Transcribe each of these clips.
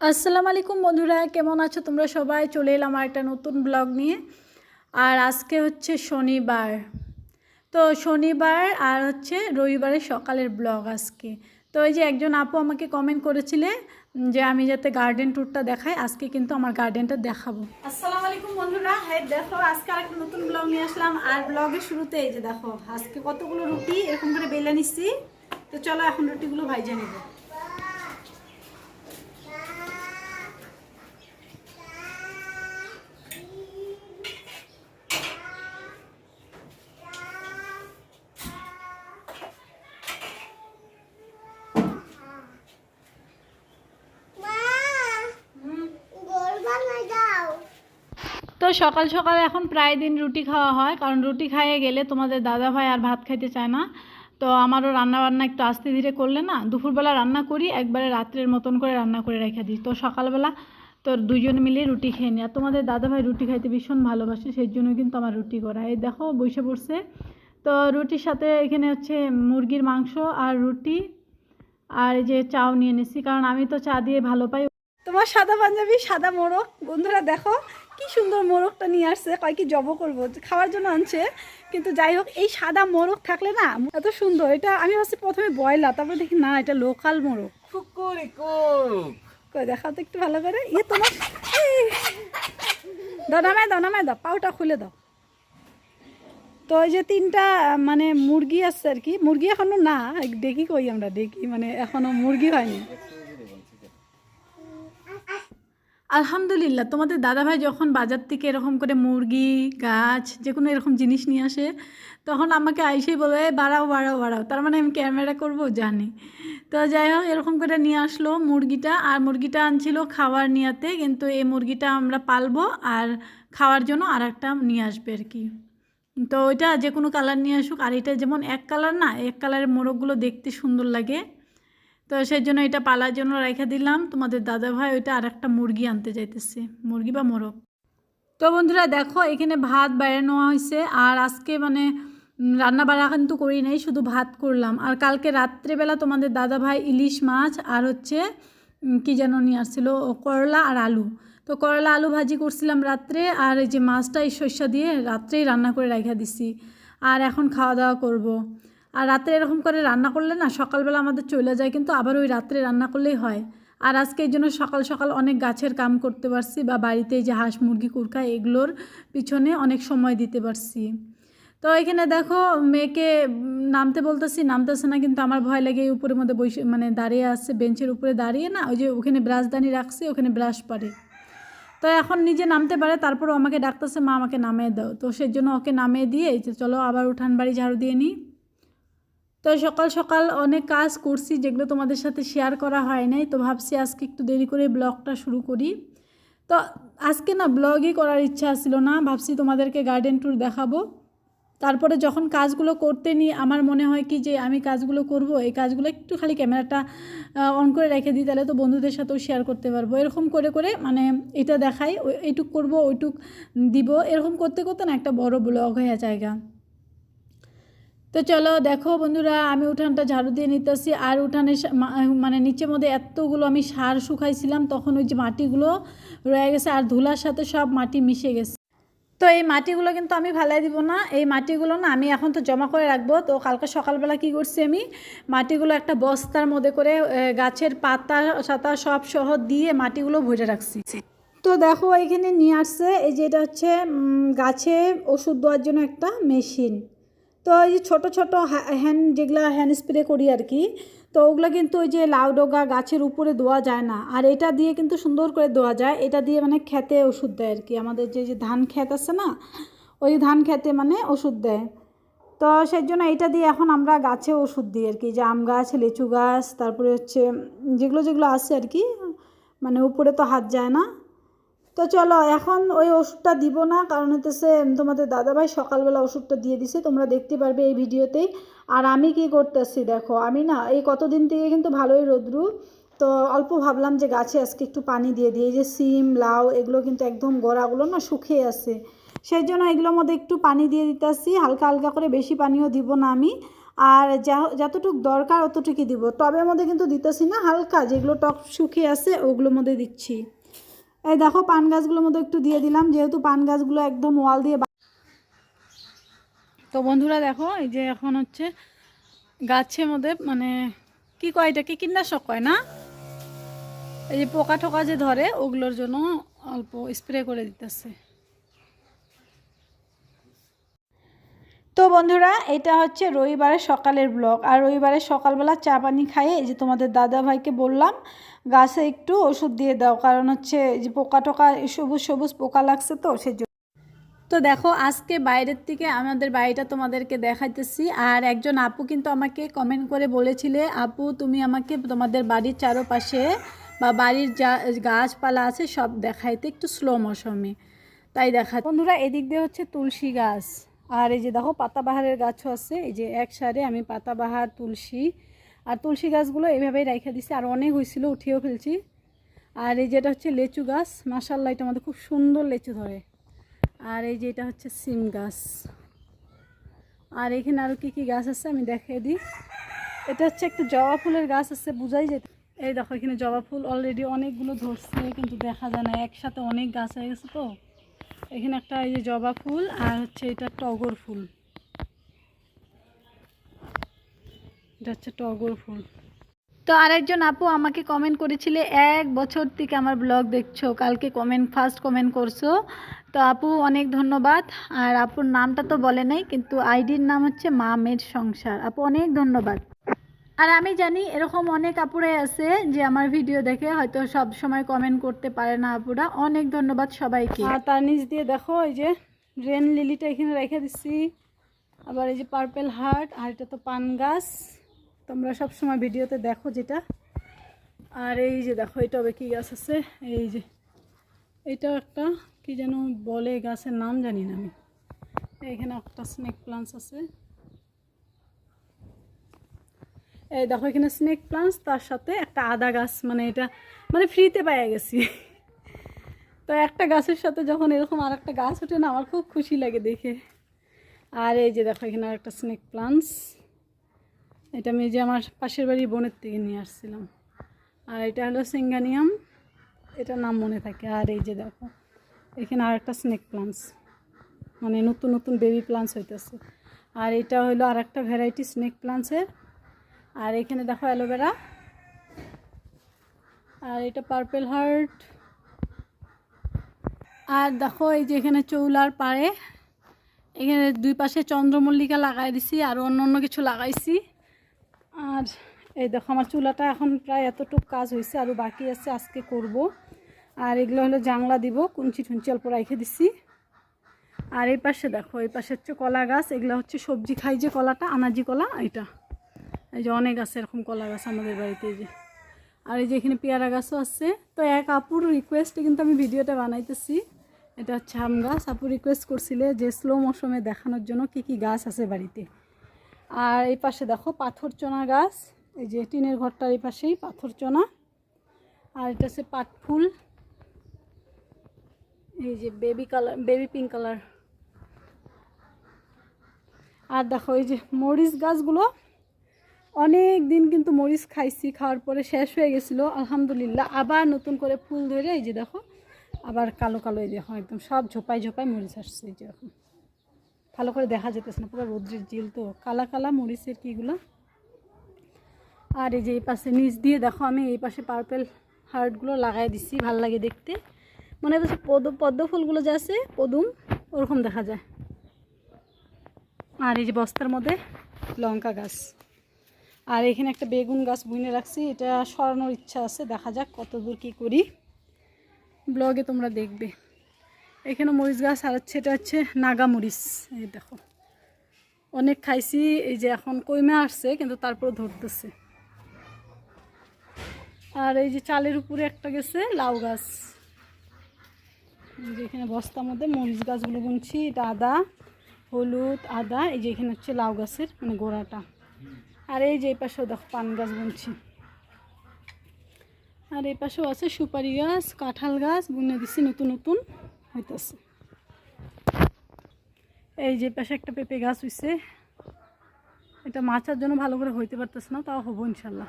আসসালামু আলাইকুম বন্ধুরা, কেমন আছো তোমরা সবাই? চলে এলাম আর একটা নতুন ব্লগ নিয়ে। আর আজকে হচ্ছে শনিবার। তো শনিবার আর হচ্ছে রবিবারের সকালের ব্লগ আজকে। তো এই যে একজন আপু আমাকে কমেন্ট করেছিলে যে আমি যাতে গার্ডেন ট্যুরটা দেখাই, আজকে কিন্তু আমার গার্ডেনটা দেখাবো। আসসালামু আলাইকুম বন্ধুরা হ্যাঁ দেখো, আজকে আর একটা নতুন ব্লগ নিয়ে আসলাম। আর ব্লগের শুরুতে এই যে দেখো, আজকে কতগুলো রুটি, এরকম করে বেলে নিচ্ছি। তো চলো এখন রুটিগুলো ভাইজে নেব। তো সকাল সকাল এখন প্রায় দিন রুটি খাওয়া হয়, কারণ রুটি খাইয়ে গেলে তোমাদের দাদা ভাই আর ভাত খাইতে চায় না। তো আমারও রান্না বান্না একটু আস্তে ধীরে করলে না, দুপুরবেলা রান্না করি, একবারে রাত্রের মতন করে রান্না করে রেখে দিই। তো সকালবেলা তো দুজন মিলে রুটি খেয়ে নিই। আর তোমাদের দাদা ভাই রুটি খাইতে ভীষণ ভালোবাসে, সেই জন্য কিন্তু আমার রুটি করা। এই দেখো বসে পড়ছে। তো রুটির সাথে এখানে হচ্ছে মুরগির মাংস আর রুটি আর যে চাও নিয়ে নিছি কারণ আমি তো চা দিয়ে ভালো পাই। তোমার সাদা পাঞ্জাবি, সাদা মোরগ বন্ধুরা দেখো কি সুন্দর মোরগটা নিয়ে আসছে কয় কি জব করব খাওয়ার জন্য আনছে। কিন্তু যাই হোক এই সাদা মোরগ থাকলে না এত সুন্দর। এটা আমি ভাবছি প্রথমে বয়লা তারপরে দেখি না এটা লোকাল মোরগ। দেখাও তো একটু ভালো করে। ইয়ে তোমার এই। দাও নামায় দাও পাউটা খুলে দাও। তো ওই যে তিনটা মানে মুরগি আছে আর কি মুরগি এখনও না ডেকি কই আমরা ডেকি মানে এখনও মুরগি হয়নি। আলহামদুলিল্লাহ, তোমাদের দাদাভাই যখন বাজার থেকে এরকম করে মুরগি, গাছ যে কোনো এরকম জিনিস নিয়ে আসে, তখন আমাকে আইসেই "এই বাড়াও বাড়াও বাড়াও। তার মানে আমি ক্যামেরা করব, জানি। তো যাই হোক, এরকম করে নিয়ে আসলো মুরগিটা, আর মুরগিটা আনছিল খাওয়ার নিয়াতে, কিন্তু এই মুরগিটা আমরা পালবো, আর খাওয়ার জন্য আর একটা নিয়ে আসবে আর কি। তো ওইটা যে কোনো কালার নিয়ে আসুক, আর এটা যেমন এক কালার না, এক কালারের মোরগগুলো দেখতে সুন্দর লাগে। তো সেই জন্য এটা পালার জন্য রেখে দিলাম। তোমাদের দাদা ভাই ওইটা আর একটা মুরগি আনতে যাইতেছে, মুরগি বা মোরগ। তো বন্ধুরা দেখো, এখানে ভাত বাইরে নেওয়া হয়েছে আর আজকে মানে রান্না বাড়া কিন্তু করি নাই, শুধু ভাত করলাম। আর কালকে রাত্রেবেলা তোমাদের দাদা ভাই ইলিশ মাছ আর হচ্ছে কি যেন নিয়ে আসছিল করলা আর আলু। তো করলা আলু ভাজি করছিলাম রাত্রে, আর এই যে মাছটা এই শস্য দিয়ে রাত্রেই রান্না করে রেখে দিছি। আর এখন খাওয়া দাওয়া করব। আর রাত্রে এরকম করে রান্না করলে না সকালবেলা আমাদের চলে যায়, কিন্তু আবার ওই রাত্রে রান্না করলেই হয়। আর আজকে এই জন্য সকাল সকাল অনেক গাছের কাম করতে পারছি বা বাড়িতে যে হাঁস, মুরগি, কুরকা এগুলোর পিছনে অনেক সময় দিতে পারছি। তো এখানে দেখো মেয়েকে নামতে বলতেছি, নামতেছে না কিন্তু আমার ভয় লাগে এই উপরের মধ্যে বসে মানে দাঁড়িয়ে আছে, বেঞ্চের উপরে দাঁড়িয়ে না ওই যে ওখানে ব্রাশদানি রাখছে, ওখানে ব্রাশ পারে। তো এখন নিজে নামতে পারে, তারপরও আমাকে ডাকতেছে, মা আমাকে নামিয়ে দাও। তো সেই জন্য ওকে নামিয়ে দিয়ে চলো আবার উঠান বাড়ি ঝাড়ু দিয়ে নিই। তো সকাল সকাল অনেক কাজ করছি, যেগুলো তোমাদের সাথে শেয়ার করা হয় নাই, তো ভাবছি আজকে একটু দেরি করে ব্লগটা শুরু করি। তো আজকে না ব্লগই করার ইচ্ছা ছিল না, ভাবছি তোমাদেরকে গার্ডেন ট্যুর দেখাবো। তারপরে যখন কাজগুলো করতে নিই আমার মনে হয় কি যে আমি কাজগুলো করব, এই কাজগুলো একটু খালি ক্যামেরাটা অন করে রেখে দিই, তাহলে তো বন্ধুদের সাথেও শেয়ার করতে পারব। এরকম করে করে মানে এটা দেখাই এইটুক করব, ওইটুক দিব। এরকম করতে করতে না একটা বড় ব্লগ হয়ে জায়গা তো চলো দেখো বন্ধুরা, আমি উঠানটা ঝাড়ু দিয়ে নিতেছি। আর উঠানে মানে নিচের মধ্যে এতগুলো আমি সার শুকাইছিলাম, তখন ওই যে মাটিগুলো রয়ে গেছে আর ধুলার সাথে সব মাটি মিশে গেছে। তো এই মাটিগুলো কিন্তু আমি ফেলাই দিব না। এই মাটিগুলো না আমি এখন তো জমা করে রাখব। তো কালকে সকালবেলা কি করছি আমি? মাটিগুলো একটা বস্তার মধ্যে করে গাছের পাতা, সাতা সব সহ দিয়ে মাটিগুলো ভরে রাখছি। তো দেখো এখানে নিয়ে আসছে, এই যে এটা হচ্ছে গাছে ওষুধ দেওয়ার জন্য একটা মেশিন। তো এই যে ছোটো ছোটো হ্যান্ড যেগুলো হ্যান্ড স্প্রে করি আর কি, তো ওগুলো কিন্তু ওই যে লাউ ডগা গাছের উপরে দেওয়া যায় না। আর এটা দিয়ে কিন্তু সুন্দর করে দেওয়া যায়। এটা দিয়ে মানে খেতে ওষুধ দেয় আর কি। আমাদের যে যে ধান ক্ষেত আছে না, ওই ধান খেতে মানে ওষুধ দেয়। তো সেই জন্য এটা দিয়ে এখন আমরা গাছে ওষুধ দিই আর কি। যে আম গাছ, লিচু গাছ, তারপরে হচ্ছে যেগুলো যেগুলো আছে আর কি মানে উপরে তো হাত যায় না। তো চলো, এখন ওই ওষুধটা দিব না, কারণ হতেছে তোমাদের দাদাভাই সকালবেলা ওষুধটা দিয়ে দিছে, তোমরা দেখতে পারবে এই ভিডিওতেই। আর আমি কি করতেছি দেখো, আমি না, এই কতদিন থেকে কিন্তু ভালোই রোদ্রু। তো অল্প ভাবলাম যে গাছে আজকে একটু পানি দিয়ে দিই, এই যে সিম, লাউ, এগুলো কিন্তু একদম গোড়াগুলো না শুকিয়ে আছে। সেই জন্য এগুলোর মধ্যে একটু পানি দিয়ে দিতেছি, হালকা হালকা করে বেশি পানিও দিব না আমি। আর যা, যতটুকু দরকার অতটুকুই দিব, টবের মধ্যে কিন্তু দিতেছি না, হালকা, যেগুলো টক শুকিয়ে আছে, ওগুলোর মধ্যে দিচ্ছি। এই দেখো পান গাছগুলোর মধ্যে একটু দিয়ে দিলাম, যেহেতু পান গাছগুলো একদম ওয়াল দিয়ে তো বন্ধুরা দেখো, এই যে এখন হচ্ছে গাছের মধ্যে মানে কি কয় এটা কি কীটনাশক কয় না? এই যে পোকা টোকা যে ধরে, ওগুলোর জন্য অল্প স্প্রে করে দিতেছে। তো বন্ধুরা, এটা হচ্ছে রবিবারের সকালের ব্লগ আর রবিবারের সকালবেলা চা পানি খাইয়ে এই যে তোমাদের দাদা ভাইকে বললাম, গাছে একটু ওষুধ দিয়ে দাও। কারণ হচ্ছে যে পোকা টোকা, সবুজ সবুজ পোকা লাগছে তো সেই জন্য তো দেখো, আজকে বাইরের থেকে আমাদের বাড়িটা তোমাদেরকে দেখাইতেছি। আর একজন আপু কিন্তু আমাকে কমেন্ট করে বলেছিলে, আপু, তুমি আমাকে তোমাদের বাড়ির চারপাশে বা বাড়ির যা গাছপালা আছে সব দেখাইতে একটু স্লো মৌসুমে তাই দেখা বন্ধুরা, এদিক দিয়ে হচ্ছে তুলসী গাছ। আর এই যে দেখো, পাতাবাহারের গাছও আছে। এই যে এক সারে আমি পাতাবাহার, তুলসী, আর তুলসী গাছগুলো এইভাবেই রেখে দিছি। আর অনেক হয়েছিল, উঠিয়েও ফেলছি। আর এই যেটা হচ্ছে লেচু গাছ। মাসাল্লাহ এটা আমাদের খুব সুন্দর লেচু ধরে। আর এই যে এটা হচ্ছে সিম গাছ। আর এখানে আরও কী কী গাছ আছে আমি দেখিয়ে দিই। এটা হচ্ছে একটা জবা ফুলের গাছ আছে, বুঝাই যেত এই দেখো, এখানে জবা ফুল অলরেডি অনেকগুলো ধরছে, কিন্তু দেখা যায় না। একসাথে অনেক গাছ হয়ে গেছে তো। এখানে একটা এই যে জবা ফুল আর হচ্ছে এটা টগর ফুল। এটা হচ্ছে টগর ফুল। তো আরেকজন আপু আমাকে কমেন্ট করেছিলে, এক বছর থেকে আমার ব্লগ দেখছ, কালকে কমেন্ট ফার্স্ট কমেন্ট করছ। তো আপু অনেক ধন্যবাদ। আর আপুর নামটা তো বলে নাই, কিন্তু আইডির নাম হচ্ছে মা মামের সংসার। আপু অনেক ধন্যবাদ। আর আমি জানি এরকম অনেক আপুরাই আছে যে আমার ভিডিও দেখে হয়তো সব সময় কমেন্ট করতে পারে না আপুরা। অনেক ধন্যবাদ সবাইকে। আর তার নিচ দিয়ে দেখো এই যে রেন লিলিটা এখানে রেখে দিচ্ছি আবার এই যে পার্পেল হার্ট আর এটা তো পান গাছ। তোমরা সব সময় ভিডিওতে দেখো যেটা। আর এই যে দেখো এই টবে কী গাছ আছে? এই যে এটা একটা কি যেন বলে গাছের নাম জানি না আমি। এখানে একটা স্নেক প্লান্টস আছে এই দেখো এখানে স্নেক প্লান্টস তার সাথে একটা আদা গাছ মানে এটা মানে ফ্রিতে পাইয়া গেছি। তো একটা গাছের সাথে যখন এরকম আর একটা গাছ ওঠে না, আমার খুব খুশি লাগে দেখে। আর এই যে দেখো এখানে আর একটা স্নেক প্লান্টস এটা আমি যে আমার পাশের বাড়ির বোনের থেকে নিয়ে আসছিলাম। আর এটা হলো সিঙ্গানিয়াম এটা নাম মনে থাকে। আর এই যে দেখো, এখানে আর একটা স্নেক প্লান্টস মানে নতুন নতুন বেবি প্লান্টস হইতেছে। আর এটা হলো আর একটা ভ্যারাইটি স্নেক প্লান্টসের আর এখানে দেখো অ্যালোভেরা। আর এটা পার্পেল হার্ট। আর দেখো এই যে এখানে চৌলার পাড়ে। এখানে দুই পাশে চন্দ্রমল্লিকা লাগাই দিছি আর অন্য অন্য কিছু লাগাইছি। আর এই দেখো আমার চুলাটা এখন প্রায় এতটুক কাজ হয়েছে আরও বাকি আছে, আজকে করব। আর এগুলো হলো জাংলা দিব, কুঞ্চি টুঞ্চি অল্প রেখে দিছি। আর এই পাশে দেখো, এই পাশে হচ্ছে কলা গাছ, এগুলো হচ্ছে সবজি খাই যে কলাটা, আনাজি কলা এটা এই যে অনেক আছে, এরকম কলা গাছ আমাদের বাড়িতে যে। আর এই যে এখানে পেয়ারা গাছও আছে। তো এক আপুর রিকোয়েস্টে কিন্তু আমি ভিডিওটা বানাইতেছি। এটা হচ্ছে আম গাছ। আপু রিকোয়েস্ট করছিলে যে স্লো মৌসুমে দেখানোর জন্য কি কি গাছ আছে বাড়িতে। আর এই পাশে দেখো পাথর চনা গাছ। এই যে টিনের ঘরটার এই পাশেই পাথর চনা। আর এটা হচ্ছে পাট ফুল। এই যে baby colour baby pink colour আর দেখো এই যে মরিচ গাছগুলো। অনেক দিন কিন্তু মরিচ খাইছি, খাওয়ার পরে শেষ হয়ে গেছিল, আলহামদুলিল্লাহ। আবার নতুন করে ফুল ধরে, এই যে দেখো, আবার কালো কালো এই দেখো একদম সব ঝোপাই ঝোপাই মরিচ আসছে, এই যে এরকম ভালো করে দেখা যেতেছে না, পুরো রৌদ্রের জিল তো, কালা কালা মরিচের কিগুলো আর এই যে এই পাশে নিচ দিয়ে দেখো, আমি এই পাশে পার্পেল হার্টগুলো লাগাই দিচ্ছি ভালো লাগে দেখতে। মনে হচ্ছে পদ্ম পদ্ম ফুলগুলো যে আছে, পদুম, ওরকম দেখা যায়। আর এই যে বস্তার মধ্যে লঙ্কা গাছ। আর এখানে একটা বেগুন গাছ বুনে রাখছি, এটা সরানোর ইচ্ছা আছে, দেখা যাক কত দূর কী করি। ব্লগে তোমরা দেখবে। এখানে মরিচ গাছ আর হচ্ছে, এটা হচ্ছে নাগা মরিচ, এই দেখো। অনেক খাইছি, এই যে এখন কইমে আসছে, কিন্তু তারপর ধরতেছে। আর এই যে চালের উপরে একটা গেছে, লাউ গাছ। যে এখানে বস্তার মধ্যে মরিচ গাছগুলো বুনছি, এটা আদা, হলুদ, আদা, এই যে এখানে হচ্ছে লাউ গাছের মানে গোড়াটা। আর এই যে এই পাশেও দেখো পান গাছ বুনছি। আর এই পাশেও আছে সুপারি গাছ, কাঁঠাল গাছ, বুনে দিছি নতুন নতুন হইতেছে। এই যে পাশে একটা পেঁপে গাছ হইছে। এটা মাছার জন্য ভালো করে হইতে পারতেছে না, তাও হব ইনশাল্লাহ।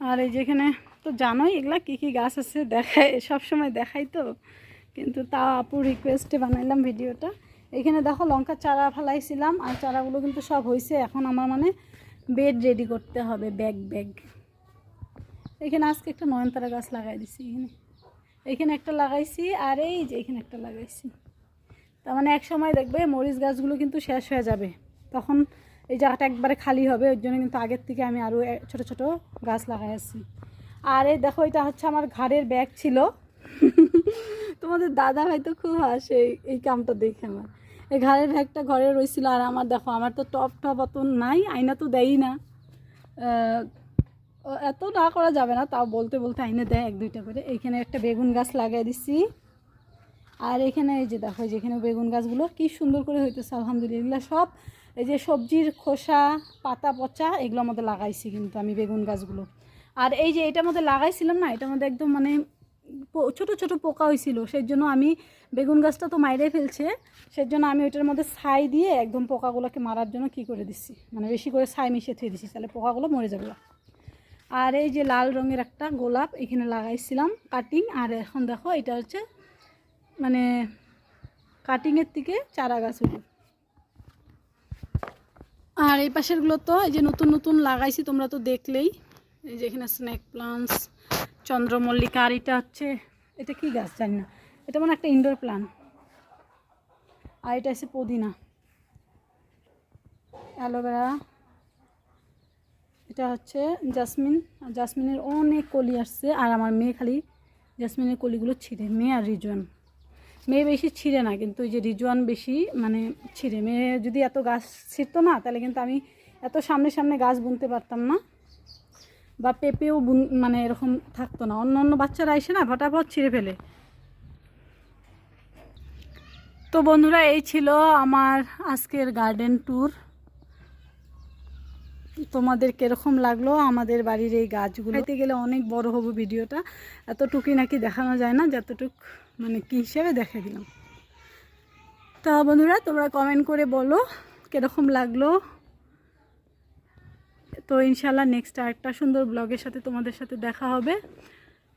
আর এই যেখানে তো জানোই এগুলা কী কী গাছ আছে দেখাই সবসময় দেখাই তো। কিন্তু তাও আপু রিকোয়েস্টে বানাইলাম ভিডিওটা। এখানে দেখো লঙ্কার চারা ফেলাইছিলাম আর চারাগুলো কিন্তু সব হয়েছে এখন আমার মানে বেড রেডি করতে হবে ব্যাগ ব্যাগ এখানে আজকে একটা নয়নতারা গাছ লাগাই দিছি এখানে। এখানে একটা লাগাইছি আর এই যে এখানে একটা লাগাইছি। তার মানে এক সময় দেখবে মরিচ গাছগুলো কিন্তু শেষ হয়ে যাবে। তখন এই জায়গাটা একবারে খালি হবে, ওই জন্য কিন্তু আগের থেকে আমি আরও ছোট ছোট গাছ লাগাই আছি। আর এই দেখো, এটা হচ্ছে আমার ঘাড়ের ব্যাগ ছিল। তোমাদের দাদা ভাই তো খুব হাসে এই কামটা দেখে আমার। ঘাড়ের ব্যাগটা ঘরে রয়েছিল আর আমার দেখো, আমার তো টপ টপ অত নাই, আয়না তো দেয়ই না। এত না করা যাবে না, তাও বলতে বলতে আইনে দেয় এক দুইটা করে। এইখানে একটা বেগুন গাছ লাগিয়ে দিছি। আর এখানে এই যে দেখো যেখানে বেগুন গাছগুলো, কি সুন্দর করে হইতেছে, আলহামদুলিল্লাহ। সব, এই যে সবজির খোসা, পাতা পচা এগুলোর মধ্যে লাগাইছি কিন্তু আমি বেগুন গাছগুলো। আর এই যে এটার মধ্যে লাগাইছিলাম না এটার মধ্যে একদম মানে ছোট ছোট পোকা হয়েছিল সেই জন্য আমি বেগুন গাছটা তো মাইরে ফেলছে সেই জন্য আমি ওইটার মধ্যে ছাই দিয়ে একদম পোকাগুলোকে মারার জন্য কি করে দিচ্ছি? মানে বেশি করে ছাই মিশিয়ে থুয়ে দিচ্ছি, তাহলে পোকাগুলো মরে যাবে। আর এই যে লাল রঙের একটা গোলাপ, এখানে লাগাইছিলাম কাটিং আর এখন দেখো এটা হচ্ছে মানে কাটিংয়ের থেকে চারা গাছ হলো আর এই পাশেরগুলো তো এই যে নতুন নতুন লাগাইছি, তোমরা তো দেখলেই। এই যে এখানে স্নেক প্লান্টস চন্দ্রমল্লিকা, আর এটা হচ্ছে, এটা কি গাছ জানি না এটা মানে একটা ইনডোর প্লান্ট আর এটা হচ্ছে পুদিনা। অ্যালোভেরা এটা হচ্ছে জাসমিন জাসমিনের অনেক কলি আসছে, আর আমার মেয়ে খালি জাসমিনের কলিগুলো ছিঁড়ে। মেয়ে আর রিজওয়ান। মেয়ে বেশি ছিঁড়ে না, কিন্তু ওই যে রিজওয়ান বেশি মানে ছিঁড়ে। মেয়ে যদি এত গাছ ছিঁড়তো না, তাহলে কিন্তু আমি এত সামনে সামনে গাছ বুনতে পারতাম না। বা পেঁপেও মানে এরকম থাকতো না। অন্য অন্য বাচ্চারা এসে না, ফটাফট ছিঁড়ে ফেলে। তো বন্ধুরা, এই ছিল আমার আজকের গার্ডেন ট্যুর তোমাদের কীরকম লাগল আমাদের বাড়ির এই গাছগুলো? খাইতে গেলে অনেক বড় হব ভিডিওটা। এতটুকুই নাকি দেখানো যায় না, যতটুক মানে কী হিসেবে দেখে দিলাম। তা বন্ধুরা, তোমরা কমেন্ট করে বলো কীরকম লাগল তো ইনশাল্লাহ নেক্সট আরেকটা সুন্দর ব্লগের সাথে তোমাদের সাথে দেখা হবে।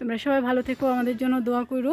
তোমরা সবাই ভালো থেকো, আমাদের জন্য দোয়া করো।